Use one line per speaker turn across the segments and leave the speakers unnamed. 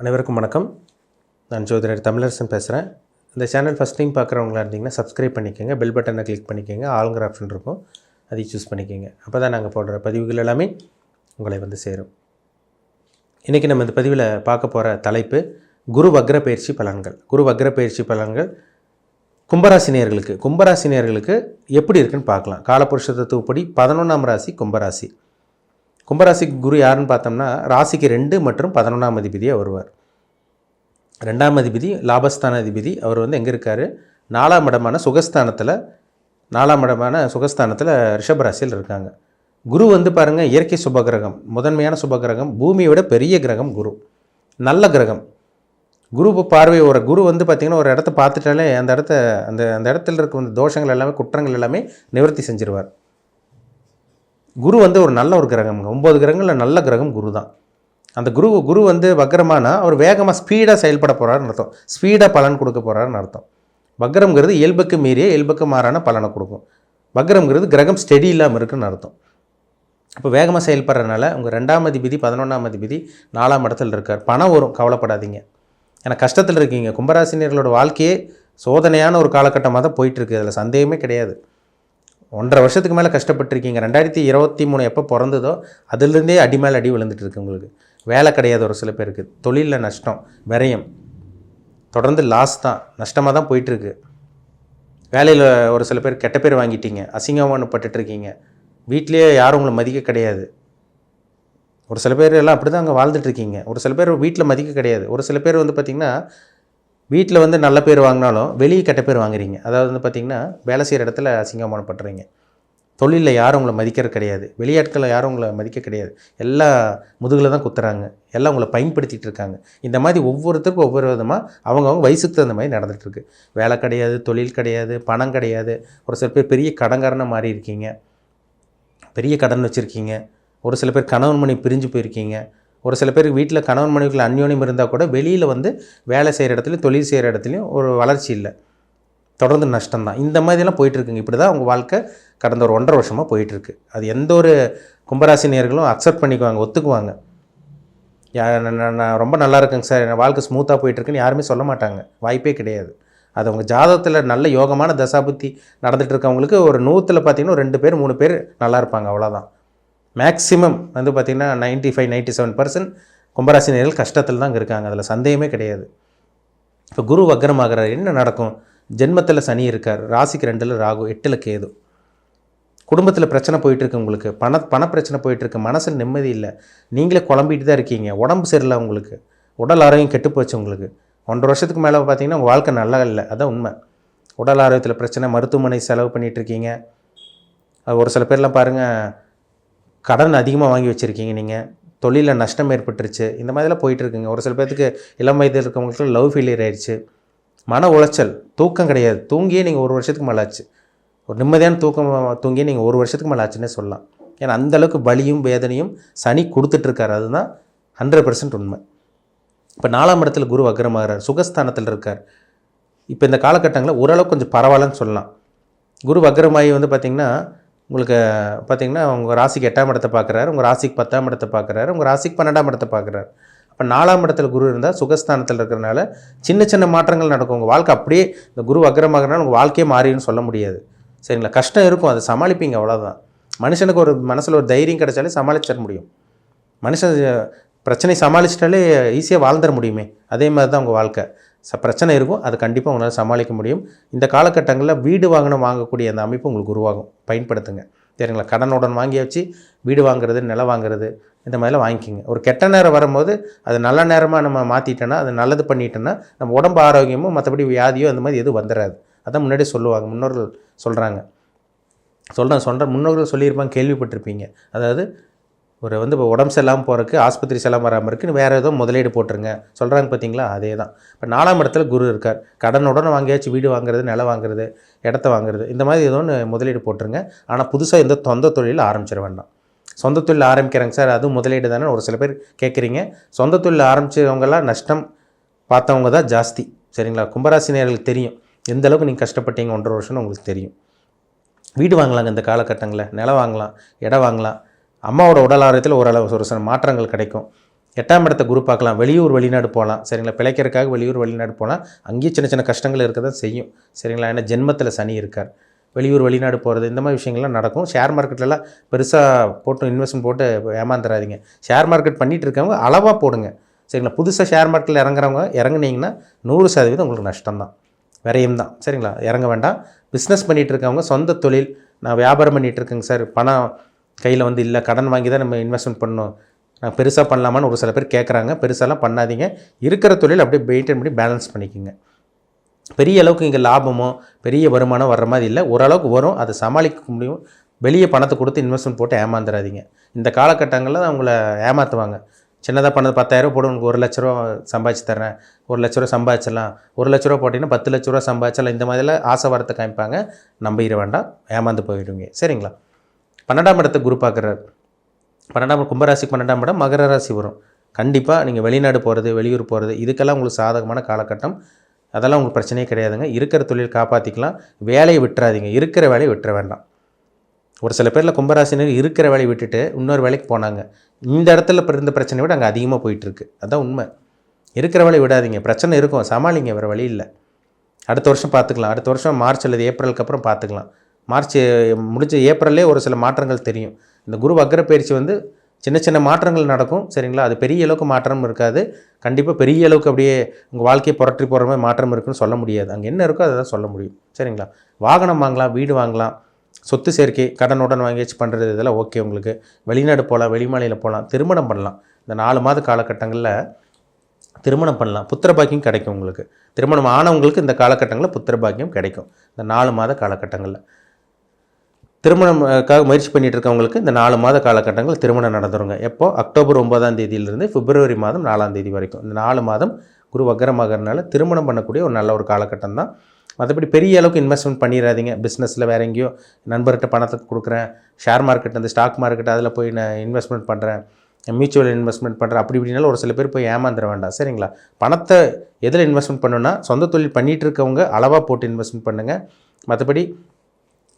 அனைவருக்கும் வணக்கம். நான் ஜோதிடர் தமிழரசன் பேசுகிறேன் இந்த சேனல் ஃபஸ்ட் டைம் பார்க்குறவங்களா இருந்தீங்கன்னா சப்ஸ்கிரைப் பண்ணிக்கோங்க பெல் பட்டனை கிளிக் பண்ணிக்கோங்க ஆளுங்கிற ஆப்ஷன் இருக்கும். அதை சூஸ் பண்ணிக்கோங்க. அப்போ தான் நாங்கள் போடுற பதிவுகள் எல்லாமே உங்களை வந்து சேரும். இன்றைக்கி நம்ம இந்த பதிவில் பார்க்க போகிற தலைப்பு குரு வக்ர பயிற்சி பலன்கள். குரு வக்ர பயிற்சி பலன்கள் கும்பராசினியர்களுக்கு. கும்பராசினியர்களுக்கு எப்படி இருக்குன்னு பார்க்கலாம். காலபுருஷ தத்துவப்படி பதினொன்றாம் ராசி கும்பராசி. கும்பராசிக்கு குரு யாருன்னு பார்த்தோம்னா ராசிக்கு ரெண்டு மற்றும் பதினொன்றாம் அதிபதியாக வருவார். ரெண்டாம் அதிபதி லாபஸ்தான அதிபதி அவர் வந்து எங்கே இருக்கார்? நாலாம் இடமான சுகஸ்தானத்தில் நாலாம் இடமான சுகஸ்தானத்தில் ரிஷபராசியில் இருக்காங்க. குரு வந்து பாருங்கள் இயற்கை சுபகிரகம் முதன்மையான சுபகிரகம் பூமியை விட பெரிய கிரகம் குரு. நல்ல கிரகம். குரு பார்வை ஒரு குரு வந்து பார்த்திங்கன்னா ஒரு இடத்த பார்த்துட்டாலே அந்த இடத்த அந்த அந்த இடத்துல இருக்க அந்த தோஷங்கள் எல்லாமே குற்றங்கள் எல்லாமே நிவர்த்தி செஞ்சிருவார். குரு வந்து ஒரு நல்ல ஒரு கிரகம்ங்க. ஒம்பது கிரகங்களில் நல்ல கிரகம் குரு தான் அந்த குரு குரு வந்து வக்ரமானா அவர் வேகமாக ஸ்பீடாக செயல்பட போகிறாருன்னு அர்த்தம். ஸ்பீடாக பலன் கொடுக்க போகிறாருன்னு அர்த்தம். வக்ரம்ங்கிறது இயல்புக்கு மீறிய இயல்புக்கு மாறான பலனை கொடுக்கும். வக்ரம்ங்கிறது கிரகம் ஸ்டெடி இல்லாமல் இருக்குன்னு அர்த்தம். அப்போ வேகமாக செயல்படுறதுனால உங்கள் ரெண்டாம் அதிபதி பதினொன்றாம் அதிபதி நாலாம் இடத்துல இருக்கார். பணம் வரும் கவலைப்படாதீங்க. ஏன்னா கஷ்டத்தில் இருக்கீங்க. கும்பராசினியர்களோட வாழ்க்கையே சோதனையான ஒரு காலகட்டமாக தான் போயிட்டுருக்கு அதில் சந்தேகமே கிடையாது. ஒன்றரை வருஷத்துக்கு மேலே கஷ்டப்பட்டுருக்கீங்க. ரெண்டாயிரத்தி இருபத்தி மூணு எப்போ பிறந்ததோ அதுலேருந்தே அடி மேலே அடி விழுந்துட்டு இருக்கு உங்களுக்கு. வேலை கிடையாது ஒரு சில பேருக்கு. தொழிலில் நஷ்டம் விரயம். தொடர்ந்து லாஸ் தான். நஷ்டமாக தான் போயிட்டுருக்கு. வேலையில் ஒரு சில பேர் கெட்ட பேர் வாங்கிட்டீங்க. அசிங்கமான பட்டுட்ருக்கீங்க வீட்லேயே யாரும் உங்களை மதிக்க கிடையாது. ஒரு சில பேர் எல்லாம் அப்படி தான் அங்கே வாழ்ந்துட்டுருக்கீங்க. ஒரு சில பேர் வீட்டில் மதிக்க கிடையாது. ஒரு சில பேர் வந்து பார்த்திங்கன்னா வீட்டில் வந்து நல்ல பேர் வாங்கினாலும் வெளியே கெட்ட பேர் வாங்குறீங்க. அதாவது வந்து பார்த்திங்கன்னா வேலை செய்கிற இடத்துல அசிங்கமானப்படுறீங்க. தொழிலில் யாரும் உங்களை மதிக்கிறது கிடையாது. வெளியாட்களில் யாரும் உங்களை மதிக்க கிடையாது. எல்லா முதுகில் தான் குத்துறாங்க. எல்லாம் உங்களை பயன்படுத்திகிட்டு இருக்காங்க. இந்த மாதிரி ஒவ்வொருத்தருக்கும் ஒவ்வொரு விதமாக அவங்கவுங்க வயசுக்கு தகுந்த மாதிரி நடந்துகிட்ருக்கு வேலை கிடையாது தொழில் கிடையாது பணம் கிடையாது. ஒரு சில பேர் பெரிய கடன்காரனாக மாறி இருக்கீங்க. பெரிய கடன் வச்சுருக்கீங்க. ஒரு சில பேர் கணவன் மணி பிரிஞ்சு போயிருக்கீங்க. ஒரு சில பேர் வீட்டில் கணவன் மனைவிகள் அந்யோன்யம் இருந்தால் கூட வெளியில் வந்து வேலை செய்கிற இடத்துலையும் தொழில் செய்கிற இடத்துலையும் ஒரு வளர்ச்சி இல்லை. தொடர்ந்து நஷ்டம் தான். இந்த மாதிரிலாம் போயிட்டுருக்குங்க இப்படி தான் உங்கள் வாழ்க்கை கடந்த ஒரு ஒன்றரை வருஷமாக போயிட்டுருக்கு அது எந்த ஒரு கும்பராசி நேர்களும் அக்செப்ட் பண்ணிக்குவாங்க ஒத்துக்குவாங்க. நான் ரொம்ப நல்லா இருக்குங்க சார் என் வாழ்க்கை ஸ்மூத்தாக போயிட்டுருக்குன்னு யாருமே சொல்ல மாட்டாங்க. வாய்ப்பே கிடையாது. அது அவங்க ஜாதகத்தில் நல்ல யோகமான தசாபுத்தி நடந்துகிட்டு இருக்கவங்களுக்கு ஒரு நூற்றில் பார்த்தீங்கன்னா ரெண்டு பேர் மூணு பேர் நல்லா இருப்பாங்க. அவ்வளோதான் மேக்ஸிமம் வந்து பார்த்திங்கன்னா ninety five ninety seven percent கும்பராசினியர்கள் கஷ்டத்தில் தான் இருக்காங்க. அதில் சந்தேகமே கிடையாது. இப்போ குரு வக்ரமாகிறார். என்ன நடக்கும்? ஜென்மத்தில் சனி இருக்கார். ராசிக்கு ரெண்டில் ராகு எட்டில் கேது. குடும்பத்தில் பிரச்சனை போயிட்டுருக்கு உங்களுக்கு. பண பண பிரச்சனை போயிட்டுருக்கு மனசில் நிம்மதி இல்லை. நீங்களே குழம்பிட்டு தான் இருக்கீங்க. உடம்பு சரியில்லை உங்களுக்கு. உடல் ஆரோக்கியம் கெட்டு போச்சு உங்களுக்கு. ஒன்றரை வருஷத்துக்கு மேலே பார்த்தீங்கன்னா உங்கள் வாழ்க்கை நல்லா இல்லை. அதான் உண்மை. உடல் ஆரோக்கியத்தில் பிரச்சனை மருத்துவமனை செலவு பண்ணிகிட்ருக்கீங்க இருக்கீங்க. அது ஒரு சில பேர்லாம் பாருங்கள் கடன் அதிகமாக வாங்கி வச்சுருக்கீங்க நீங்கள் தொழிலில் நஷ்டம் ஏற்பட்டுருச்சு. இந்த மாதிரிலாம் போயிட்டுருக்குங்க. ஒரு சில பேர்த்துக்கு இளம் வயதில் இருக்கவங்களுக்கு லவ் ஃபெயிலியர் ஆயிடுச்சு. மன உளைச்சல் தூக்கம் கிடையாது. தூங்கியே நீங்கள் ஒரு வருஷத்துக்கு மேலே ஆச்சு. ஒரு நிம்மதியான தூக்கம் தூங்கியே நீங்கள் ஒரு வருஷத்துக்கு மேலே ஆச்சுன்னே சொல்லலாம். ஏன்னா அந்தளவுக்கு வலியும் வேதனையும் சனி கொடுத்துட்ருக்காரு. அதுதான் ஹண்ட்ரட் பர்சன்ட் உண்மை. இப்போ நாலாம் இடத்துல குரு வக்ரமாகிறார். சுகஸ்தானத்தில் இருக்கார். இப்போ இந்த காலகட்டங்களில் ஓரளவுக்கு கொஞ்சம் பரவாயில்லன்னு சொல்லலாம். குரு வக்ரமாயி வந்து பார்த்திங்கன்னா உங்களுக்கு பார்த்தீங்கன்னா உங்கள் ராசிக்கு எட்டாம் இடத்தை பார்க்குறாரு உங்கள் ராசிக்கு பத்தாம் இடத்தை பார்க்குறாரு உங்கள் ராசிக்கு பன்னெண்டாம் இடத்தை பார்க்குறாரு இப்போ நாலாம் இடத்துல குரு இருந்தால் சுகஸ்தானத்தில் இருக்கிறனால சின்ன சின்ன மாற்றங்கள் நடக்கும். உங்கள் வாழ்க்கை அப்படியே இந்த குரு வக்ரமாகறனால உங்கள் வாழ்க்கையே மாறின்னு சொல்ல முடியாது. சரிங்களா? கஷ்டம் இருக்கும் அதை சமாளிப்பீங்க அவ்வளோதான் மனுஷனுக்கு ஒரு மனசில் ஒரு தைரியம் கிடைச்சாலே சமாளிச்சிட முடியும். மனுஷன் பிரச்சனை சமாளிச்சிட்டாலே ஈஸியாக வாழ்ந்துட முடியுமே. அதே மாதிரி தான் உங்கள் வாழ்க்கை. ச பிரச்சனை இருக்கும். அது கண்டிப்பாக உங்களால் சமாளிக்க முடியும். இந்த காலகட்டங்களில் வீடு வாங்கணும் வாங்கக்கூடிய அந்த அமைப்பு உங்களுக்கு உருவாகும். பயன்படுத்துங்க. சரிங்களா? கடனுடன் வாங்கி வச்சு வீடு வாங்குறது நிலம் வாங்குறது இந்த மாதிரிலாம் வாங்கிக்கிங்க. ஒரு கெட்ட நேரம் வரும்போது அது நல்ல நேரமாக நம்ம மாற்றிட்டோன்னா அது நல்லது பண்ணிட்டோன்னா நம்ம உடம்பு ஆரோக்கியமும் மற்றபடி வியாதியோ அந்த மாதிரி எதுவும் வந்துடாது அதான் முன்னாடியே சொல்லுவாங்க. முன்னோர்கள் சொல்கிறாங்க சொல்கிறேன் சொல்கிறேன் முன்னோர்கள் சொல்லியிருப்பாங்க கேள்விப்பட்டிருப்பீங்க. அதாவது ஒரு வந்து இப்போ உடம்பு சரியில்லாமல் போகிறதுக்கு ஆஸ்பத்திரி செல்லாமல் வராமல் இருக்குன்னு வேறு ஏதோ முதலீடு போட்டுருங்க. சொல்கிறாங்க பார்த்தீங்களா அதே தான் இப்போ நாலாம் இடத்துல குரு இருக்கார். கடனுடன் வாங்கியாச்சு வீடு வாங்குறது நிலம் வாங்குறது இடத்த வாங்குறது இந்த மாதிரி ஏதோ ஒன்று முதலீடு போட்டுருங்க. ஆனால் புதுசாக இந்த சொந்த தொழில் ஆரம்பிச்சிட வேண்டாம். சொந்த தொழில் ஆரம்பிக்கிறாங்க சார் அதுவும் முதலீடு தானே ஒரு சில பேர் கேட்குறீங்க சொந்த தொழில் ஆரம்பித்தவங்களாம் நஷ்டம் பார்த்தவங்க தான் ஜாஸ்தி. சரிங்களா? கும்பராசினியர்களுக்கு தெரியும். எந்த அளவுக்கு நீங்கள் கஷ்டப்பட்டீங்க ஒன்றரை வருஷம்னு உங்களுக்கு தெரியும். வீடு வாங்கலாங்க இந்த காலகட்டங்களில். நிலம் வாங்கலாம் இடம் வாங்கலாம். அம்மாவோட உடல் ஆரோக்கியத்தில் ஓரளவு ஒரு சில மாற்றங்கள் கிடைக்கும். எட்டாம் இடத்த குரு பார்க்கலாம். வெளியூர் வெளிநாடு போகலாம். சரிங்களா? பிழைக்கிறதுக்காக வெளியூர் வெளிநாடு போகலாம். அங்கேயும் சின்ன சின்ன கஷ்டங்கள் இருக்க தான் செய்யும். சரிங்களா? ஏன்னா ஜென்மத்தில் சனி இருக்கார். வெளியூர் வெளிநாடு போகிறது இந்த மாதிரி விஷயங்கள்லாம் நடக்கும். ஷேர் மார்க்கெட்லலாம் பெருசாக போட்டு இன்வெஸ்ட்மெண்ட் போட்டு ஏமாந்துடாதீங்க ஷேர் மார்க்கெட் பண்ணிகிட்டு இருக்கவங்க அளவாக போடுங்க. சரிங்களா? புதுசாக ஷேர் மார்க்கெட்டில் இறங்குறவங்க இறங்குனீங்கன்னா நூறு சதவீதம் உங்களுக்கு நஷ்டம் தான். விரையும் தான். சரிங்களா? இறங்க வேண்டாம். பிஸ்னஸ் பண்ணிகிட்டு இருக்கவங்க சொந்த தொழில் நான் வியாபாரம் பண்ணிகிட்டு இருக்கேங்க சார். பணம் கையில் வந்து இல்லை கடன் வாங்கி தான் நம்ம இன்வெஸ்ட்மெண்ட் பண்ணணும். நான் பெருசாக பண்ணலாமான்னு ஒரு சில பேர் கேட்குறாங்க பெருசாலாம் பண்ணாதீங்க. இருக்கிற தொழில் அப்படியே மெயின்டைன் பண்ணி பேலன்ஸ் பண்ணிக்கோங்க. பெரிய அளவுக்கு இங்கே லாபமோ பெரிய வருமானம் வர்ற மாதிரி இல்லை. ஓரளவுக்கு வரும். அதை சமாளிக்க முடியும். வெளியே பணத்தை கொடுத்து இன்வெஸ்ட்மெண்ட் போட்டு ஏமாந்துடாதீங்க இந்த காலகட்டங்களில் அவங்கள ஏமாற்றுவாங்க சின்னதாக பண்ணது பத்தாயிரம் போடும் உனக்கு ஒரு லட்ச ரூபா சம்பாதிச்சு தரேன் ஒரு லட்ச ரூபா சம்பாதிச்சிடலாம். ஒரு லட்ச ரூபா போட்டிங்கன்னா பத்து லட்ச ரூபா சம்பாதிச்சலாம் இந்த மாதிரிலாம் ஆசை வரத்தை காமிப்பாங்க. நம்பிட வேண்டாம். ஏமாந்து போயிடுவீங்க. சரிங்களா? பன்னெண்டாம் இடத்தை குரு பார்க்குறாரு. பன்னெண்டாம் கும்பராசிக்கு பன்னெண்டாம் இடம் மகர ராசி வரும். கண்டிப்பாக நீங்கள் வெளிநாடு போகிறது வெளியூர் போகிறது இதுக்கெல்லாம் உங்களுக்கு சாதகமான காலகட்டம். அதெல்லாம் உங்களுக்கு பிரச்சனையே கிடையாதுங்க. இருக்கிற தொழில் காப்பாற்றிக்கலாம் வேலையை விட்டுறாதீங்க. இருக்கிற வேலையை விட்டுற வேண்டாம். ஒரு சில பேரில் கும்பராசினர் இருக்கிற வேலையை விட்டுட்டு இன்னொரு வேலைக்கு போனாங்க. இந்த இடத்துல இருந்த பிரச்சனை விட அங்கே அதிகமாக போயிட்டுருக்கு. அதான் உண்மை. இருக்கிற வேலையை விடாதீங்க. பிரச்சனை இருக்கும். சமாளிங்க வேறு வழி இல்லை. அடுத்த வருஷம் பார்த்துக்கலாம். அடுத்த வருஷம் மார்ச் அல்லது ஏப்ரலுக்கு அப்புறம் பார்த்துக்கலாம். மார்ச் முடிஞ்ச ஏப்ரல்லே ஒரு சில மாற்றங்கள் தெரியும். இந்த குரு வக்ர பயிற்சி வந்து சின்ன சின்ன மாற்றங்கள் நடக்கும் சரிங்களா? அது பெரிய அளவுக்கு மாற்றம் இருக்காது. கண்டிப்பாக பெரிய அளவுக்கு அப்படியே உங்கள் வாழ்க்கையை புரட்டி போகிற மாதிரி மாற்றம் இருக்குன்னு சொல்ல முடியாது. அங்கே என்ன இருக்கோ அதை தான் சொல்ல முடியும் சரிங்களா? வாகனம் வாங்கலாம் வீடு வாங்கலாம் சொத்து சேர்க்கை கடனுடன் வாங்கியாச்சு பண்ணுறது இதெல்லாம் ஓகே உங்களுக்கு. வெளிநாடு போகலாம் வெளிமலையில் போகலாம் திருமணம் பண்ணலாம். இந்த நாலு மாத காலகட்டங்களில் திருமணம் பண்ணலாம். புத்திர பாக்கியம் கிடைக்கும் உங்களுக்கு. திருமணம் ஆனவங்களுக்கு இந்த காலகட்டங்களில் புத்திர பாக்கியம் கிடைக்கும். இந்த நாலு மாத காலகட்டங்களில். திருமணம்க்காக முயற்சி பண்ணிட்டு இருக்கவங்களுக்கு இந்த நாலு மாத காலகட்டங்கள் திருமணம் நடந்துருங்க. எப்போ? அக்டோபர் ஒன்பதாம் தேதியிலிருந்து பிப்ரவரி மாதம் நாலாம் தேதி வரைக்கும். இந்த நாலு மாதம் குரு வக்கரமாகறதுனால திருமணம் பண்ணக்கூடிய ஒரு நல்ல ஒரு காலகட்டம் தான். மற்றபடி பெரிய அளவுக்கு இன்வெஸ்ட்மெண்ட் பண்ணிடாதீங்க பிஸ்னஸில் வேறு எங்கேயோ நண்பர்கிட்ட பணத்தை கொடுக்குறேன். ஷேர் மார்க்கெட் அந்த ஸ்டாக் மார்க்கெட் அதில் போய் நான் இன்வெஸ்ட்மெண்ட் பண்ணுறேன் மியூச்சுவல் இன்வெஸ்ட்மெண்ட் பண்ணுறேன் அப்படி இப்படினாலும் ஒரு சில பேர் போய் ஏமாந்துட வேண்டாம். சரிங்களா? பணத்தை எதில் இன்வெஸ்ட்மெண்ட் பண்ணுன்னா சொந்த தொழில் பண்ணிகிட்டு இருக்கவங்க அளவாக போட்டு இன்வெஸ்ட்மெண்ட் பண்ணுங்கள் மற்றபடி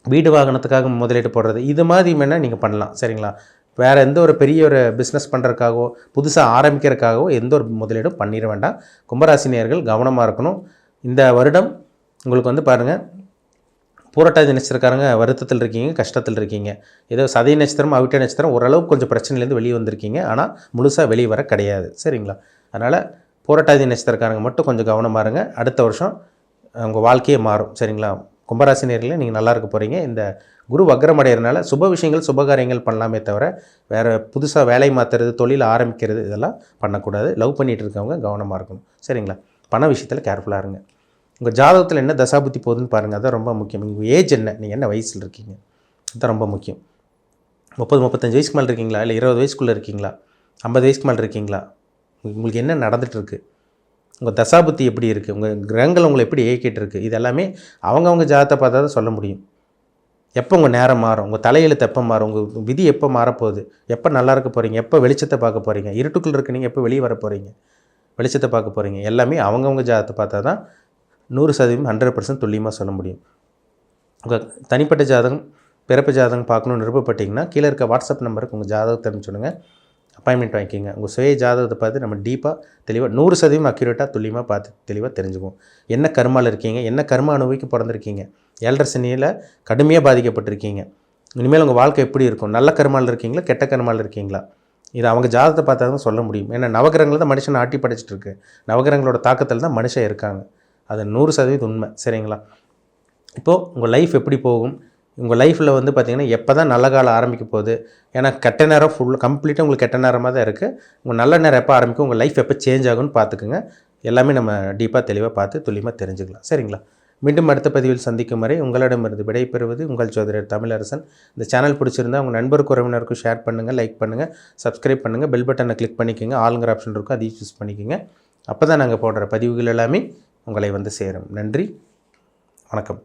வீடு வாகனத்துக்காக முதலீடு போடுறது. இது மாதிரி வேணால் நீங்கள் பண்ணலாம். சரிங்களா? வேறு எந்த ஒரு பெரிய ஒரு பிஸ்னஸ் பண்ணுறதுக்காகவோ புதுசாக ஆரம்பிக்கிறதுக்காகவோ எந்த ஒரு முதலீடும் பண்ணிட வேண்டாம். கும்பராசினியர்கள் கவனமாக இருக்கணும். இந்த வருடம் உங்களுக்கு வந்து பாருங்கள் பூரட்டாதி நட்சத்திரக்காரங்க வருத்தத்தில் இருக்கீங்க கஷ்டத்தில் இருக்கீங்க. ஏதோ சதய நட்சத்திரம் அவிட்ட நட்சத்திரம் ஓரளவுக்கு கொஞ்சம் பிரச்சனையிலேருந்து வெளியே வந்திருக்கீங்க. ஆனால் முழுசாக வெளியே வர கிடையாது. சரிங்களா? அதனால் பூரட்டாதி நட்சத்திரக்காரங்க மட்டும் கொஞ்சம் கவனமாக இருங்க. அடுத்த வருஷம் உங்கள் வாழ்க்கையே மாறும். சரிங்களா? கும்பராசி நேரில் நீங்கள் நல்லா இருக்க போகிறீங்க இந்த குரு வக்ரம் சுப விஷயங்கள் சுபகாரியங்கள் பண்ணலாமே தவிர வேறு புதுசாக வேலை மாற்றுறது தொழில் ஆரம்பிக்கிறது இதெல்லாம் பண்ணக்கூடாது. லவ் பண்ணிகிட்டு இருக்கவங்க கவனமாக இருக்கணும். சரிங்களா? பண விஷயத்தில் கேர்ஃபுல்லாக இருங்க. உங்கள் ஜாதகத்தில் என்ன தசாபுத்தி போகுதுன்னு பாருங்கள் அதான் ரொம்ப முக்கியம். உங்கள் ஏஜ் என்ன? நீங்கள் என்ன வயசில் இருக்கீங்க? அதுதான் ரொம்ப முக்கியம். முப்பது முப்பத்தஞ்சு வயசுக்கு மேலே இருக்கீங்களா? இல்லை இருபது வயசுக்குள்ளே இருக்கீங்களா? ஐம்பது வயசுக்கு மேலே இருக்கீங்களா? உங்களுக்கு என்ன நடந்துகிட்ருக்கு உங்கள் தசாபுத்தி எப்படி இருக்குது? உங்கள் கிரகங்கள் உங்களை எப்படி இயக்கிட்டு இருக்குது இது எல்லாமே அவங்கவுங்க ஜாதத்தை பார்த்தா தான் சொல்ல முடியும். எப்போ உங்கள் நேரம் மாறும்? உங்கள் தலையெழுத்து எப்போ மாறும்? உங்கள் விதி எப்போ மாறப்போகுது? எப்போ நல்லா இருக்க போகிறீங்க எப்போ வெளிச்சத்தை பார்க்க போகிறீங்க இருட்டுக்குள்ளே இருக்க நீங்கள் எப்போ வெளியே வர போகிறீங்க வெளிச்சத்தை பார்க்க போகிறீங்க எல்லாமே அவங்கவுங்க ஜாதத்தை பார்த்தா தான் நூறு சதவீதம் ஹண்ட்ரட் பர்சன்ட் துல்லியமாக சொல்ல முடியும். உங்கள் தனிப்பட்ட ஜாதகம் பிறப்பு ஜாதகம் பார்க்கணுன்னு விருப்பப்பட்டிங்கன்னா கீழே இருக்க வாட்ஸ்அப் நம்பருக்கு உங்கள் ஜாதகத்தை அனுப்பிச்சுடுங்க அப்பாயின்மெண்ட் வாங்கிக்கிங்க. உங்கள் சுய ஜாதகத்தை பார்த்து நம்ம டீப்பாக தெளிவாக நூறு சதவீதம் அக்யூரேட்டாக துல்லியமாக பார்த்து தெளிவாக தெரிஞ்சுக்குவோம். என்ன கர்மாவில் இருக்கீங்க? என்ன கர்ம அனுபவிக்க பிறந்திருக்கீங்க? ஏழரை சனியில் கடுமையாக பாதிக்கப்பட்டிருக்கீங்க. இனிமேல் உங்கள் வாழ்க்கை எப்படி இருக்கும்? நல்ல கர்மாவில் இருக்கீங்களா? கெட்ட கர்மாவில் இருக்கீங்களா? இது அவங்க ஜாதகத்தை பார்த்தா தான் சொல்ல முடியும். ஏன்னா நவகிரகங்கள் தான் மனுஷனை ஆட்டி படைச்சிட்டு இருக்கு. நவகிரகங்களோட தாக்கத்தில் தான் மனுஷன் இருக்காங்க. அது நூறு சதவீதம் உண்மை. சரிங்களா? இப்போது உங்கள் லைஃப் எப்படி போகும்? உங்கள் லைஃப்பில் வந்து பார்த்திங்கன்னா எப்போ தான் நல்ல காலம் ஆரம்பிக்க போகுது ஏன்னா கெட்ட நேரம் ஃபுல் கம்ப்ளீட்டாக உங்களுக்கு கெட்ட நேரமாக தான் இருக்குது உங்கள் நல்ல நேரம் எப்போ ஆரம்பிக்கும் உங்கள் லைஃப் எப்போ சேஞ்ச் ஆகும்னு பார்த்துக்குங்க எல்லாமே நம்ம டீப்பாக தெளிவாக பார்த்து துல்லியமாக தெரிஞ்சுக்கலாம். சரிங்களா? மீண்டும் அடுத்த பதிவில் சந்திக்கும் வரை உங்களிடமிருந்து விடைபெறுவது உங்கள் சோதரர் தமிழரசன். இந்த சேனல் பிடிச்சிருந்தா உங்கள் நண்பருக்கு உறவினருக்கும் ஷேர் பண்ணுங்கள் லைக் பண்ணுங்கள் சப்ஸ்கிரைப் பண்ணுங்கள் பெல் பட்டனை கிளிக் பண்ணிக்கோங்க ஆளுங்கிற ஆப்ஷன் இருக்கும் அதையும் சூஸ் பண்ணிக்கோங்க. அப்போ தான் நாங்கள் போடுற பதிவுகள் எல்லாமே உங்களை வந்து சேரும். நன்றி வணக்கம்.